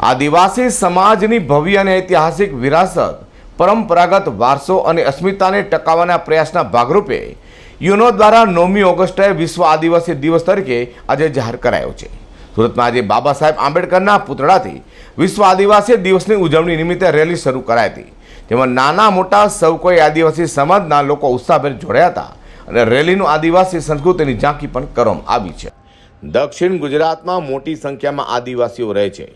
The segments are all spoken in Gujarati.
આદિવાસી સમાજની ભવ્ય અને ઐતિહાસિક વિરાસત, પરંપરાગત વારસો અને અસ્મિતાને ટકાવવાના પ્રયાસના ભાગરૂપે યુનો દ્વારા નવમી ઓગસ્ટે વિશ્વ આદિવાસી દિવસ તરીકે આજે જાહેર કરાયો છે. સુરતમાં આજે બાબા સાહેબ આંબેડકરના પુતળાથી વિશ્વ આદિવાસી દિવસની ઉજવણી નિમિત્તે રેલી શરૂ કરાઈ હતી. જેમાં નાના મોટા સૌ કોઈ આદિવાસી સમાજના લોકો ઉત્સાહભેર જોડાયા હતા અને રેલીનું આદિવાસી સંસ્કૃતિની ઝાંકી પણ કરવામાં આવી છે. દક્ષિણ ગુજરાતમાં મોટી સંખ્યામાં આદિવાસીઓ રહે છે.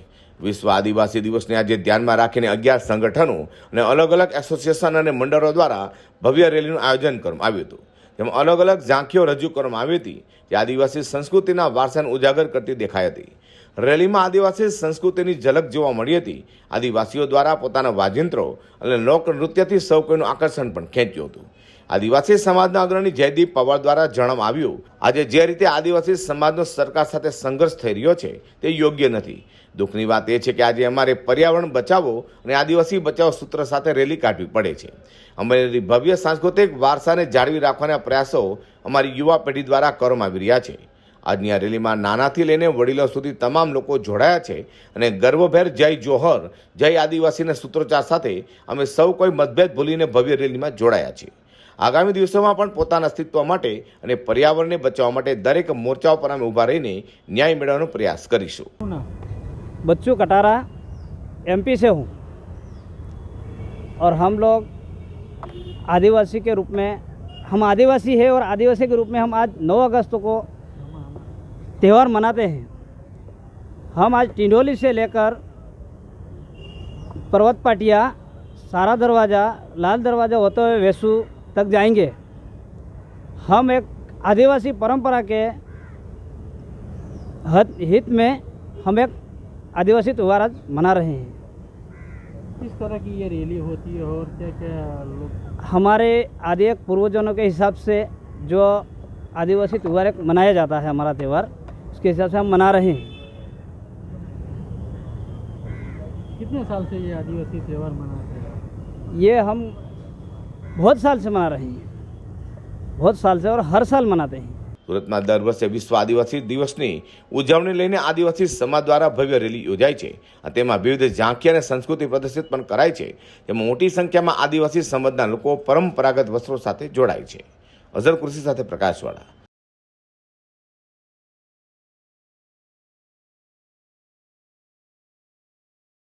વિશ્વ આદિવાસી દિવસને આજે ધ્યાનમાં રાખીને અગિયાર સંગઠનો અને અલગ અલગ એસોસિએશન અને મંડળો દ્વારા ભવ્ય રેલીનું આયોજન કરવામાં આવ્યું હતું. જેમાં અલગ અલગ ઝાંખીઓ રજૂ કરવામાં આવી હતી, જે આદિવાસી સંસ્કૃતિના વારસાને ઉજાગર કરતી દેખાઈ હતી. રેલીમાં આદિવાસી સંસ્કૃતિની ઝલક જોવા મળી હતી. આદિવાસીઓ દ્વારા પોતાના વાજિંત્રો અને લોકનૃત્યથી સૌ કોઈનું આકર્ષણ પણ ખેંચ્યું હતું. આદિવાસી સમાજના અગ્રણી જયદીપ પવાર દ્વારા જણાવવામાં આવ્યું, આજે જે રીતે આદિવાસી સમાજનો સરકાર સાથે સંઘર્ષ થઈ રહ્યો છે, તે યોગ્ય નથી. દુઃખની વાત એ છે કે આજે અમારે પર્યાવરણ બચાવો અને આદિવાસી બચાવો સૂત્ર સાથે રેલી કાઢવી પડે છે. અમારી ભવ્ય સાંસ્કૃતિક વારસાને જાળવી રાખવાના પ્રયાસો અમારી યુવા પેઢી દ્વારા કરવામાં આવી રહ્યા છે. આજની આ રેલીમાં નાનાથી લઈને વડીલો સુધી તમામ લોકો જોડાયા છે અને ગર્વભેર જય જોહર, જય આદિવાસીના સૂત્રોચ્ચાર સાથે અમે સૌ કોઈ મતભેદ ભૂલીને ભવ્ય રેલીમાં જોડાયા છીએ. આગામી દિવસોમાં પણ પોતાના અસ્તિત્વ માટે અને પર્યાવરણને બચાવવા માટે દરેક મોરચાઓ પર અમે ઊભા રહીને ન્યાય મેળવવાનો પ્રયાસ કરીશું बच्चू कटारा एमपी से हूँ और हम लोग आदिवासी के रूप में हम आदिवासी है और आदिवासी के रूप में हम आज 9 अगस्त को त्यौहार मनाते हैं हम आज टिंडोली से लेकर पर्वत पाटिया सारा दरवाज़ा लाल दरवाज़ा होते हुए वेसू तक जाएँगे। हम एक आदिवासी परंपरा के हत- हित में हम एक आदिवासी त्यौहार आज मना रहे हैं। किस तरह की ये रैली होती है और क्या क्या लोग हमारे आदि एक पूर्वजों के हिसाब से जो आदिवासी त्यौहार एक मनाया जाता है हमारा त्यौहार उसके हिसाब से हम मना रहे हैं। कितने साल से ये आदिवासी त्यौहार मनाते हैं? ये हम बहुत साल से मना रहे हैं बहुत साल से और हर साल मनाते हैं સુરતમાં દર વર્ષે વિશ્વ આદિવાસી દિવસની ઉજવણી લઈને આદિવાસી સમાજ દ્વારા ભવ્ય રેલી યોજાય છે અને તેમાં વિવિધ ઝાંખી અને સંસ્કૃતિ પ્રદર્શિત પણ કરાય છે તેમાં મોટી સંખ્યામાં આદિવાસી સમાજના લોકો પરંપરાગત વસ્ત્રો સાથે જોડાય છે અઝર કૃષિ સાથે પ્રકાશવાળા